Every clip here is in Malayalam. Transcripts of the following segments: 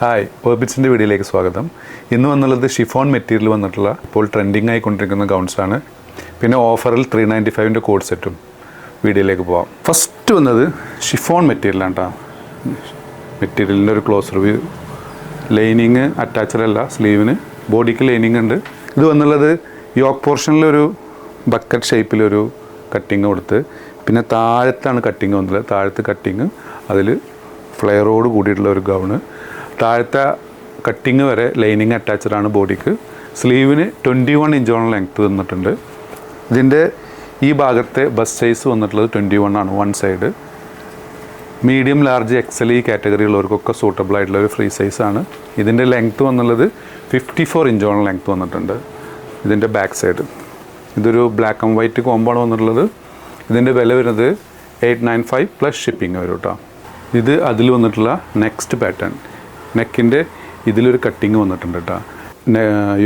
ഹായ് ഓർബിറ്റ്സിന്റെ വീഡിയോയിലേക്ക് സ്വാഗതം. ഇന്ന് വന്നുള്ളത് ഷിഫോൺ മെറ്റീരിയൽ വന്നിട്ടുള്ള ഇപ്പോൾ ട്രെൻഡിങ് ആയിക്കൊണ്ടിരിക്കുന്ന ഗൗൺസാണ് പിന്നെ ഓഫറിൽ ത്രീ നയന്റി ഫൈവിന്റെ കോഡ് സെറ്റും വീഡിയോയിലേക്ക് പോവാം. ഫസ്റ്റ് വന്നത് ഷിഫോൺ മെറ്റീരിയലാണ് കേട്ടോ മെറ്റീരിയലിന്റെ ഒരു ക്ലോസ് റിവ്യൂ ലൈനിങ് അറ്റാച്ചഡല്ല സ്ലീവിന് ബോഡിക്ക് ലൈനിങ് ഉണ്ട്. ഇത് വന്നുള്ളത് യോക്ക് പോർഷനിലൊരു ബക്കറ്റ് ഷേപ്പിലൊരു കട്ടിങ് കൊടുത്ത് പിന്നെ താഴത്താണ് കട്ടിങ് വന്നത്. താഴത്ത് കട്ടിങ് അതിൽ ഫ്ലെയറോട് കൂടിയിട്ടുള്ള ഒരു ഗൗണ് താഴത്തെ കട്ടിങ് വരെ ലൈനിങ് അറ്റാച്ച്ഡ് ആണ് ബോഡിക്ക്. സ്ലീവിന് ട്വന്റി വൺ ഇഞ്ചോളം ലെങ്ത്ത് തന്നിട്ടുണ്ട്. ഇതിന്റെ ഈ ഭാഗത്തെ ബസ് സൈസ് വന്നിട്ടുള്ളത് ട്വന്റി വൺ ആണ് one side medium large XL ഈ കാറ്റഗറി ഉള്ളവർക്കൊക്കെ സൂട്ടബിൾ ആയിട്ടുള്ള ഒരു ഫ്രീ സൈസാണ് ഇതിന്റെ ലെങ്ത്ത് വന്നുള്ളത് ഫിഫ്റ്റി ഫോർ ഇഞ്ചോളം ലെങ്ത്ത് വന്നിട്ടുണ്ട് ഇതിന്റെ ബാക്ക് സൈഡ് ഇതൊരു ബ്ലാക്ക് ആൻഡ് വൈറ്റ് കോമ്പാണ് വന്നിട്ടുള്ളത്. ഇതിന്റെ വില വരുന്നത് eight nine five plus shipping വരും കേട്ടോ ഇത് അതിൽ വന്നിട്ടുള്ള നെക്സ്റ്റ് പാറ്റേൺ നെക്കിന്റെ ഇതിലൊരു കട്ടിങ് വന്നിട്ടുണ്ട് കേട്ടോ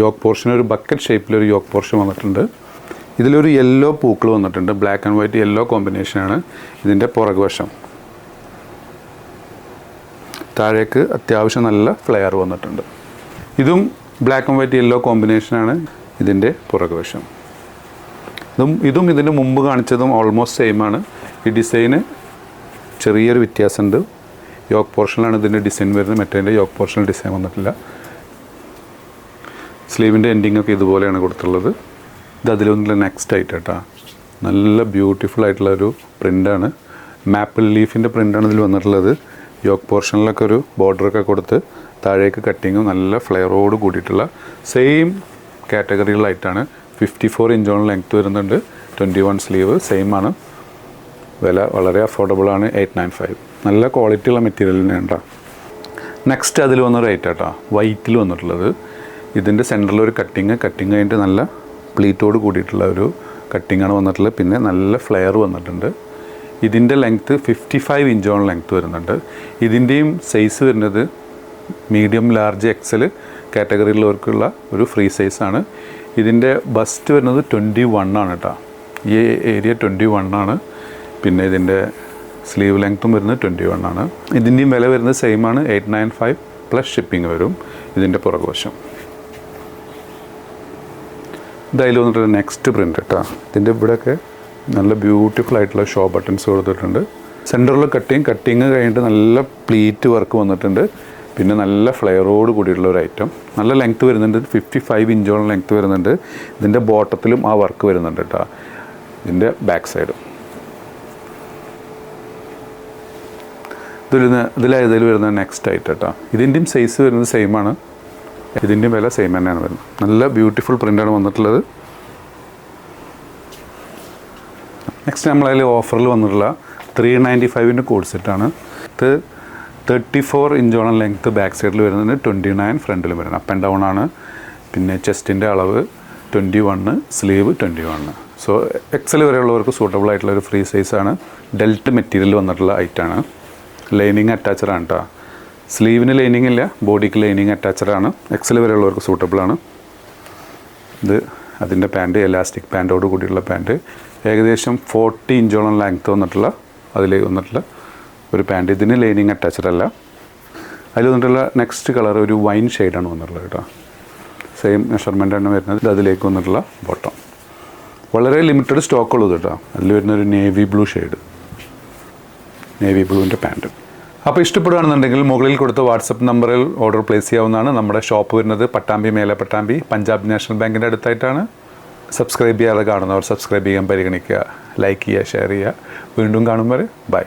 യോക്ക് പോർഷൻ ഒരു ബക്കറ്റ് ഷേപ്പിലൊരു യോക്ക് പോർഷൻ വന്നിട്ടുണ്ട്. ഇതിലൊരു യെല്ലോ പൂക്കൾ വന്നിട്ടുണ്ട്. ബ്ലാക്ക് ആൻഡ് വൈറ്റ് യെല്ലോ കോമ്പിനേഷനാണ് ഇതിന്റെ പുറകുവശം. താഴേക്ക് അത്യാവശ്യം നല്ല ഫ്ലെയർ വന്നിട്ടുണ്ട്. ഇതും ബ്ലാക്ക് ആൻഡ് വൈറ്റ് യെല്ലോ കോമ്പിനേഷനാണ് ഇതിന്റെ പുറകുവശം. ഇതും ഇതും ഇതിന്റെ മുമ്പ് കാണിച്ചതും ഓൾമോസ്റ്റ് സെയിമാണ് ഈ ഡിസൈന് ചെറിയൊരു വ്യത്യാസമുണ്ട്. യോക്ക് പോർഷനിലാണ് ഇതിന്റെ ഡിസൈൻ വരുന്നത്. മറ്റേതിന്റെ യോക്ക് പോർഷനിൽ ഡിസൈൻ വന്നിട്ടില്ല. സ്ലീവിന്റെ എൻഡിങ് ഒക്കെ ഇതുപോലെയാണ് കൊടുത്തുള്ളത് ഇത് അതിലൊന്നുമില്ല നെക്സ്റ്റ് ആയിട്ട് കേട്ടോ നല്ല ബ്യൂട്ടിഫുൾ ആയിട്ടുള്ള ഒരു പ്രിന്റാണ് മാപ്പിൾ ലീഫിന്റെ പ്രിന്റാണ് ഇതിൽ വന്നിട്ടുള്ളത്. യോക്ക് പോർഷനിലൊക്കെ ഒരു ബോർഡറൊക്കെ കൊടുത്ത് താഴേക്ക് കട്ടിങ്ങും നല്ല ഫ്ലെയറോട് കൂടിയിട്ടുള്ള സെയിം കാറ്റഗറികളായിട്ടാണ് ഫിഫ്റ്റി ഫോർ ഇഞ്ചോളം ലെങ്ത്ത് വരുന്നുണ്ട്. ട്വന്റി വൺ സ്ലീവ് സെയിം ആണ്. വില വളരെ അഫോർഡബിൾ ആണ്. എയ്റ്റ് നയൻ ഫൈവ് നല്ല ക്വാളിറ്റി ഉള്ള മെറ്റീരിയൽ തന്നെയാണ് കേട്ടോ നെക്സ്റ്റ് അതിൽ വന്ന റേറ്റ് കേട്ടോ. വൈറ്റിൽ വന്നിട്ടുള്ളത്. ഇതിന്റെ സെന്ററിൽ ഒരു കട്ടിങ് കട്ടിങ് കഴിഞ്ഞിട്ട് നല്ല പ്ലീറ്റോട് കൂടിയിട്ടുള്ള ഒരു കട്ടിങ്ങാണ് വന്നിട്ടുള്ളത്. പിന്നെ നല്ല ഫ്ലെയർ വന്നിട്ടുണ്ട്. ഇതിന്റെ ലെങ്ത്ത് ഫിഫ്റ്റി ഫൈവ് ഇഞ്ചോളം ലെങ്ത്ത് വരുന്നുണ്ട്. ഇതിന്റെയും സൈസ് വരുന്നത് മീഡിയം ലാർജ് എക്സൽ കാറ്റഗറിയിലുള്ളവർക്കുള്ള ഒരു ഫ്രീ സൈസാണ് ഇതിന്റെ ബസ്റ്റ് വരുന്നത് ട്വന്റി വൺ ആണ് കേട്ടോ. ഈ ഏരിയ ട്വന്റി വൺ ആണ്. പിന്നെ ഇതിന്റെ സ്ലീവ് ലെങ്ത്തും വരുന്നത് ട്വന്റി വൺ ആണ്. ഇതിന്റെയും വില വരുന്നത് സെയിം ആണ്. Eight nine five plus shipping വരും ഇതിന്റെ പുറകുവശം. ഇതായാലും വന്നിട്ട് നെക്സ്റ്റ് പ്രിന്റ് കേട്ടോ ഇതിന്റെ ഇവിടെയൊക്കെ നല്ല ബ്യൂട്ടിഫുൾ ആയിട്ടുള്ള ഷോ ബട്ടൺസ് കൊടുത്തിട്ടുണ്ട്. സെന്ററിൽ കട്ടിങ് കട്ടിങ് കഴിഞ്ഞിട്ട് നല്ല പ്ലീറ്റ് വർക്ക് വന്നിട്ടുണ്ട്. പിന്നെ നല്ല ഫ്ലെയറോട് കൂടിയിട്ടുള്ള ഒരു ഐറ്റം നല്ല ലെങ്ത്ത് വരുന്നുണ്ട്. ഫിഫ്റ്റി ഫൈവ് ഇഞ്ചോളം ലെങ്ത്ത് വരുന്നുണ്ട്. ഇതിന്റെ ബോട്ടത്തിലും ആ വർക്ക് വരുന്നുണ്ട് കേട്ടോ ഇതിന്റെ ബാക്ക് സൈഡും ഇതിൽ ഇതിലേതിൽ വരുന്ന നെക്സ്റ്റ് ആയിട്ട് കേട്ടോ ഇതിന്റെയും സൈസ് വരുന്നത് സെയിം ആണ്. ഇതിന്റെയും വില സെയിം തന്നെയാണ് വരുന്നത്. നല്ല ബ്യൂട്ടിഫുൾ പ്രിന്റാണ് വന്നിട്ടുള്ളത്. നെക്സ്റ്റ് നമ്മളതിൽ ഓഫറിൽ വന്നിട്ടുള്ള ത്രീ നയന്റി ഫൈവിന്റെ കോഡ് സെറ്റാണ് ഇത് തേർട്ടി ഫോർ ഇഞ്ചോളം ലെങ്ത്ത് ബാക്ക് സൈഡിൽ വരുന്നത് ട്വന്റി നയൻ ഫ്രണ്ടിലും വരുന്നത് അപ്പ് ആൻഡ് ഡൗൺ ആണ്. പിന്നെ ചെസ്റ്റിന്റെ അളവ് twenty one sleeve twenty one so XL വരെയുള്ളവർക്ക് suitable ആയിട്ടുള്ള ഒരു ഫ്രീ സൈസാണ് ഡെൽറ്റ് മെറ്റീരിയൽ വന്നിട്ടുള്ള ഐറ്റാണ് ലൈനിങ് അറ്റാച്ചഡ് ആണ് കേട്ടോ സ്ലീവിന് ലൈനിങ് ഇല്ല ബോഡിക്ക് ലൈനിങ് അറ്റാച്ചഡ് ആണ്. എക്സൽ വരെയുള്ളവർക്ക് സൂട്ടബിൾ ആണ്. ഇത് അതിന്റെ പാന്റ് എലാസ്റ്റിക് പാന്റോട് കൂടിയുള്ള പാന്റ് ഏകദേശം ഫോർട്ടി ഇഞ്ചോളം ലെങ്ത്ത് വന്നിട്ടുള്ള അതിൽ വന്നിട്ടുള്ള ഒരു പാന്റ് ഇതിന് ലൈനിങ് അറ്റാച്ചഡ് അല്ല. അതിൽ വന്നിട്ടുള്ള നെക്സ്റ്റ് കളർ ഒരു വൈൻ ഷെയ്ഡാണ് വന്നിട്ടുള്ളത് കേട്ടോ സെയിം ആണ് വരുന്നത്. അതിലേക്ക് വന്നിട്ടുള്ള ബോട്ടം വളരെ ലിമിറ്റഡ് സ്റ്റോക്ക് ഉള്ളത് കേട്ടോ അതിൽ വരുന്ന ഒരു നേവി ബ്ലൂ ഷെയ്ഡ് നേവി ബ്ലൂവിന്റെ പാന്റ്. അപ്പോൾ ഇഷ്ടപ്പെടുകയാണെന്നുണ്ടെങ്കിൽ മുകളിൽ കൊടുത്ത വാട്സപ്പ് നമ്പറിൽ ഓർഡർ പ്ലേസ് ചെയ്യാവുന്നതാണ്. നമ്മുടെ ഷോപ്പ് വരുന്നത് പട്ടാമ്പി മേലെ പട്ടാമ്പി പഞ്ചാബ് നാഷണൽ ബാങ്കിന്റെ അടുത്തായിട്ടാണ്. സബ്സ്ക്രൈബ് ചെയ്യാതെ കാണുന്നവർ സബ്സ്ക്രൈബ് ചെയ്യാൻ പരിഗണിക്കുക ലൈക്ക് ചെയ്യുക ഷെയർ ചെയ്യുക. വീണ്ടും കാണുമ്പോൾ ബൈ.